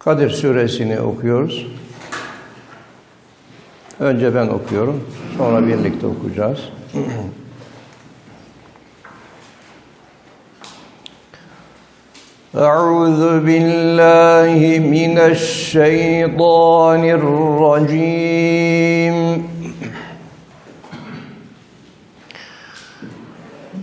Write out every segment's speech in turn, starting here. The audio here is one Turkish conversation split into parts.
Kadir suresini okuyoruz. Önce ben okuyorum, sonra birlikte okuyacağız. أعوذ بالله من الشيطان الرجيم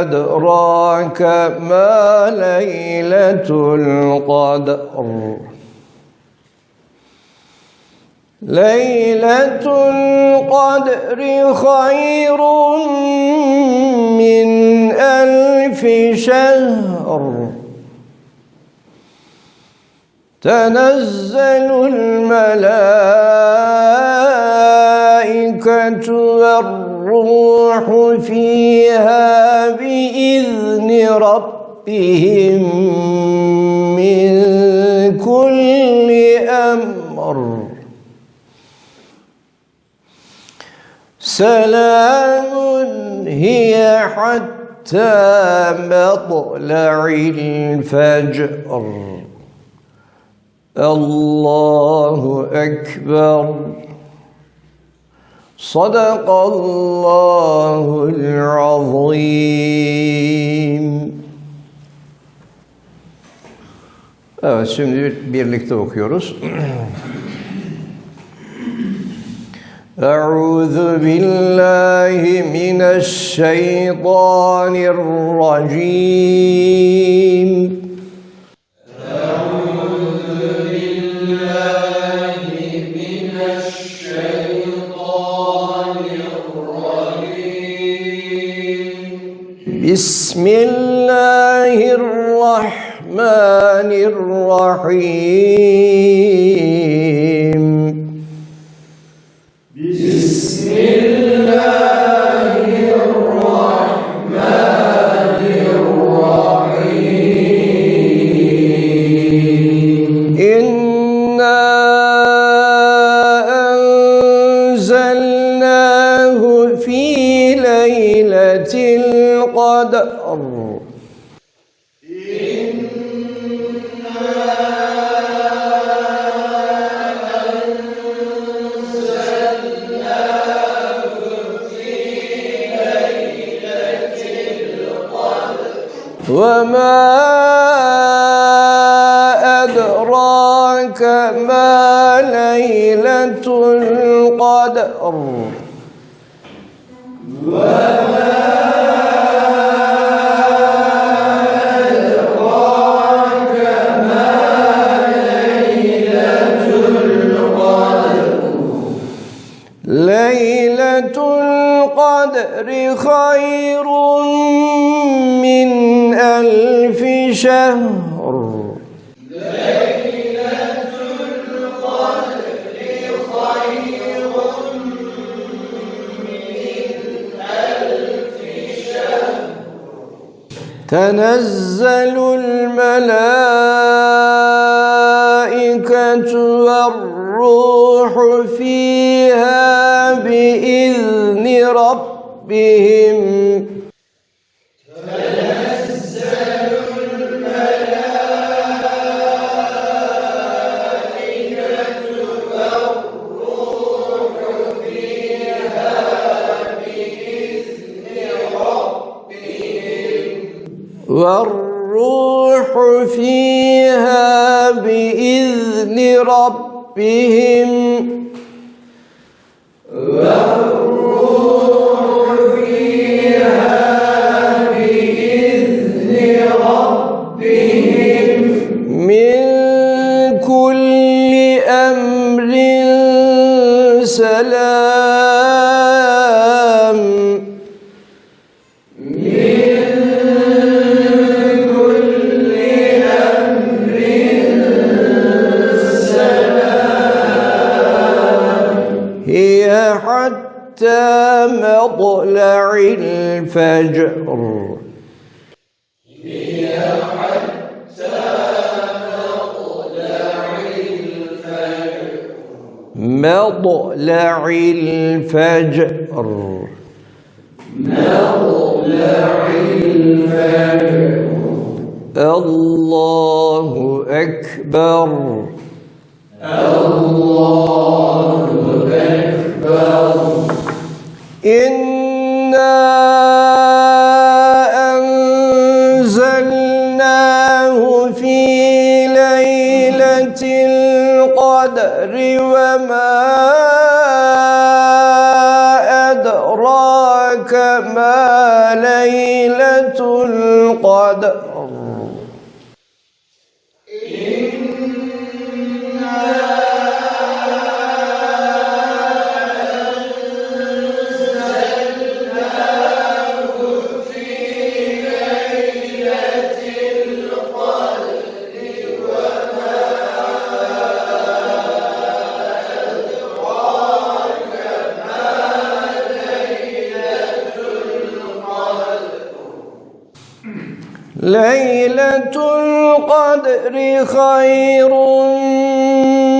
أدراك ما ليلة القدر. ليلة القدر خير من ألف شهر. تنزل الملائكة والروح فيها بإذن ربهم من كل أمر. سلام هي حتى مطلع الفجر. الله أكبر. صدق الله العظيم Evet şimdi birlikte okuyoruz. أعوذ بالله من الشيطان الرجيم وما أدراك ما ليلة القدر وما أدراك ما ليلة القدر ليلة القدر خير ألف شهر تنزل الملائكة والروح فيها بإذن ربهم. والروح فيها بإذن ربهم. من حتى مطلع الفجر. هي حتى مطلع الفجر. مطلع الفجر الله أكبر. الله أكبر ليلة القدر خير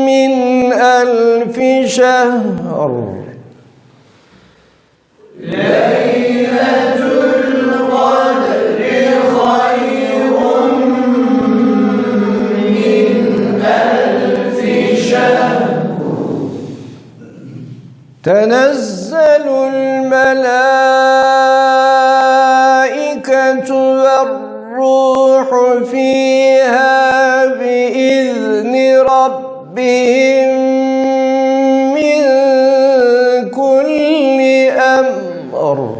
من ألف شهر. ليلة القدر خير من ألف شهر تنزل الملائكة فيها بإذن ربهم من كل أمر.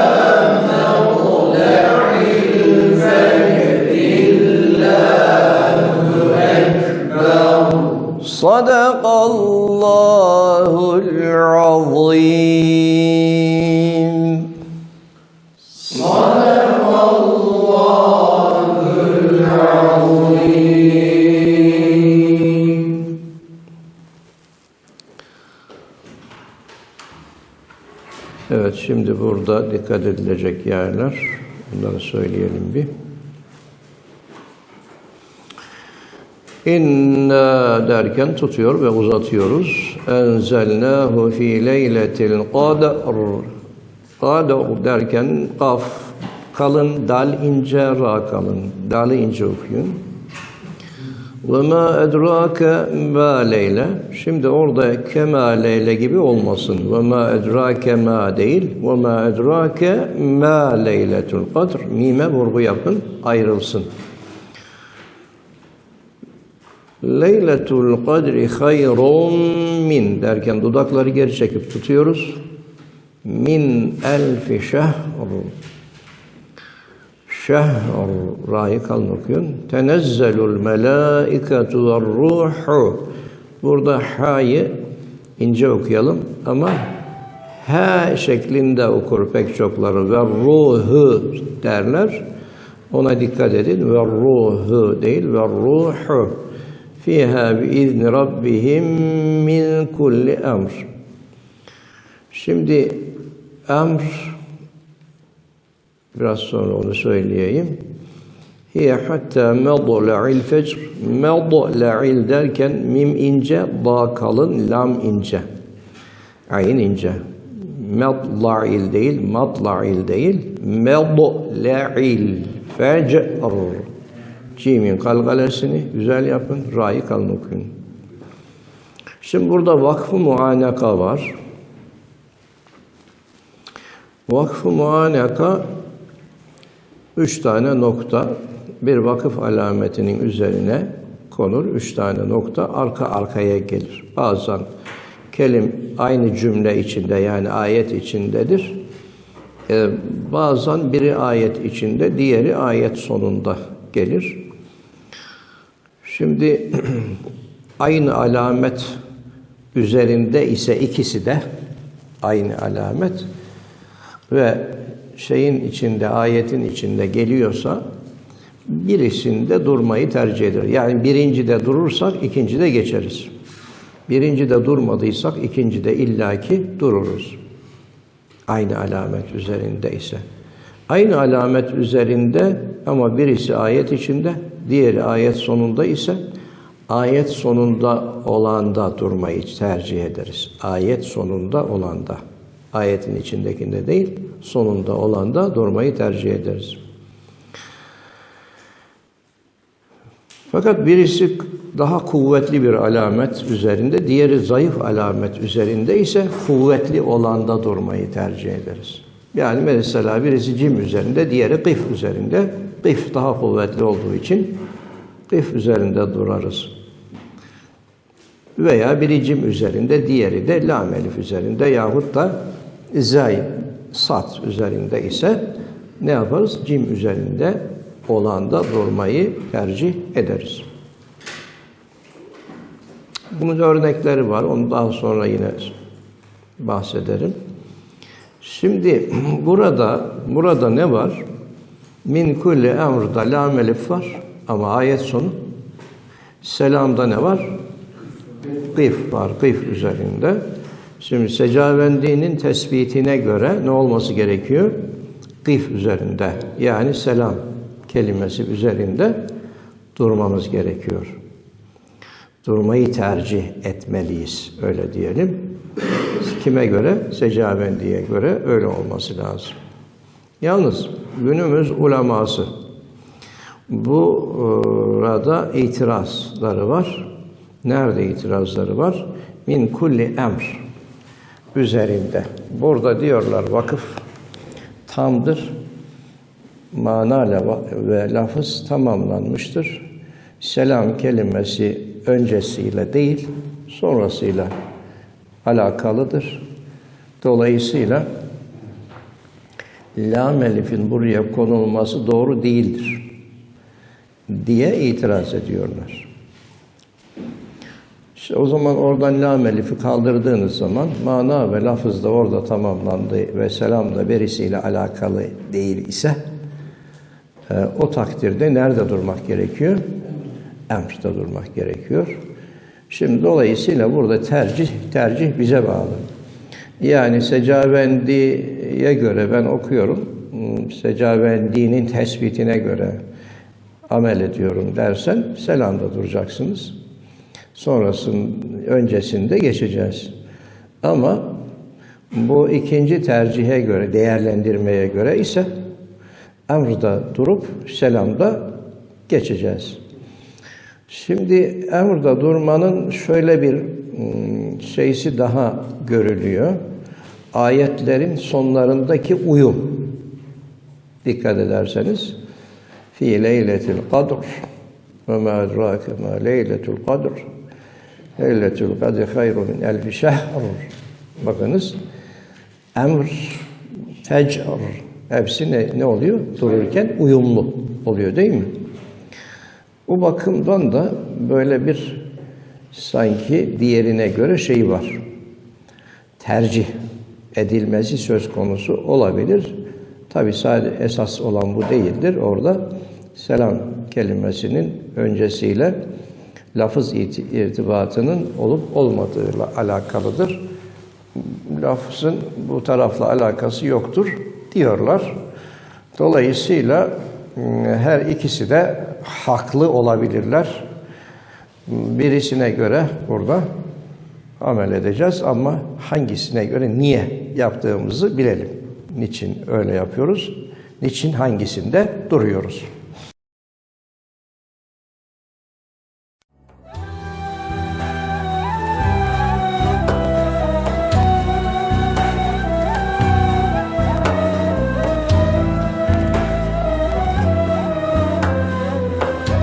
صدق الله العظيم Evet şimdi burada dikkat edilecek yerler. Bunları söyleyelim bir. İnna derken tutuyor ve uzatıyoruz. Enzelnahu fi leyletil qadr. Qadr derken kaf kalın, dal ince, ra kalın. Dalı ince okuyun. Ve ma edrake ma leyle. Şimdi orada kema leyle gibi olmasın. Ve ma edrake ma değil. Ve ma edrake ma leyletul kadr. Mime vurgu yapın, ayrılsın. Leyletul kadri hayrun min derken dudakları geri çekip tutuyoruz. Min elfi şehr. Şehr ra'yı kalın okuyun. Tenezzelul melâiketu ve ruhu. Burada ha'yı ince okuyalım ama ha şeklinde okur pek çokları ve ruhu derler. Ona dikkat edin. Ve ruhu değil ve ruhu. Fiha biizni rabbihim min kulli emr. Şimdi emr biraz sonra onu söyleyeyim. Hiye hatta medla'il fecr. Medla'il derken mim ince, da kalın, lam ince. Ayn ince. Medla'il değil, matla'il değil. Medla'il fecr. Cimin kalgalesini güzel yapın, ra'yı kalın okuyun. Şimdi burada vakfı muanaka var. Vakfı muaneka üç tane nokta bir vakıf alametinin üzerine konur. Üç tane nokta arka arkaya gelir. Bazen kelim aynı cümle içinde yani ayet içindedir. Ee, bazen biri ayet içinde, diğeri ayet sonunda gelir. Şimdi aynı alamet üzerinde ise ikisi de aynı alamet ve şeyin içinde, ayetin içinde geliyorsa birisinde durmayı tercih eder. Yani birincide durursak ikincide geçeriz. Birincide durmadıysak ikincide illaki dururuz. Aynı alamet üzerinde ise. Aynı alamet üzerinde ama birisi ayet içinde, diğeri ayet sonunda ise ayet sonunda olanda durmayı tercih ederiz. Ayet sonunda olanda. Ayetin içindekinde değil, sonunda olanda durmayı tercih ederiz. Fakat birisi daha kuvvetli bir alamet üzerinde, diğeri zayıf alamet üzerinde ise kuvvetli olanda durmayı tercih ederiz. Yani mesela birisi cim üzerinde, diğeri kıf üzerinde. Kıf daha kuvvetli olduğu için kıf üzerinde durarız. Veya biri cim üzerinde, diğeri de lam elif üzerinde yahut da zay, sat üzerinde ise ne yaparız? Cim üzerinde olanda durmayı tercih ederiz. Bunun örnekleri var. Onu daha sonra yine bahsederim. Şimdi burada burada ne var? Min kulli emrda lam elif var ama ayet sonu selamda ne var? Kıf var. Kıf üzerinde. Şimdi secavendiğinin tespitine göre ne olması gerekiyor? Kıf üzerinde. Yani selam kelimesi üzerinde durmamız gerekiyor. Durmayı tercih etmeliyiz. Öyle diyelim. Kime göre? Secavendiye göre öyle olması lazım. Yalnız günümüz uleması burada itirazları var. Nerede itirazları var? Min kulli emr üzerinde. Burada diyorlar vakıf tamdır. Mana ve lafız tamamlanmıştır. Selam kelimesi öncesiyle değil, sonrasıyla alakalıdır. Dolayısıyla lam elifin buraya konulması doğru değildir diye itiraz ediyorlar. İşte o zaman oradan lam elifi kaldırdığınız zaman mana ve lafız da orada tamamlandı ve selam da birisiyle alakalı değil ise e, o takdirde nerede durmak gerekiyor? Emr'de durmak gerekiyor. Şimdi dolayısıyla burada tercih tercih bize bağlı. Yani secavendiye göre ben okuyorum. Secavendinin tespitine göre amel ediyorum dersen selamda duracaksınız. Sonrasının öncesinde geçeceğiz. Ama bu ikinci tercihe göre, değerlendirmeye göre ise emrda durup selamda geçeceğiz. Şimdi emrda durmanın şöyle bir şeysi daha görülüyor. Ayetlerin sonlarındaki uyum. Dikkat ederseniz fi leyletil kadr ve ma edrake ma leyletul kadr leyletul kadr hayru min elfi şehr bakınız emr fecr hepsi ne, ne oluyor? Dururken uyumlu oluyor değil mi? Bu bakımdan da böyle bir sanki diğerine göre şey var. Tercih edilmesi söz konusu olabilir. Tabi sadece esas olan bu değildir. Orada selam kelimesinin öncesiyle lafız irtibatının olup olmadığıyla alakalıdır. Lafızın bu tarafla alakası yoktur diyorlar. Dolayısıyla her ikisi de haklı olabilirler. Birisine göre burada amel edeceğiz ama hangisine göre niye yaptığımızı bilelim. Niçin öyle yapıyoruz? Niçin hangisinde duruyoruz?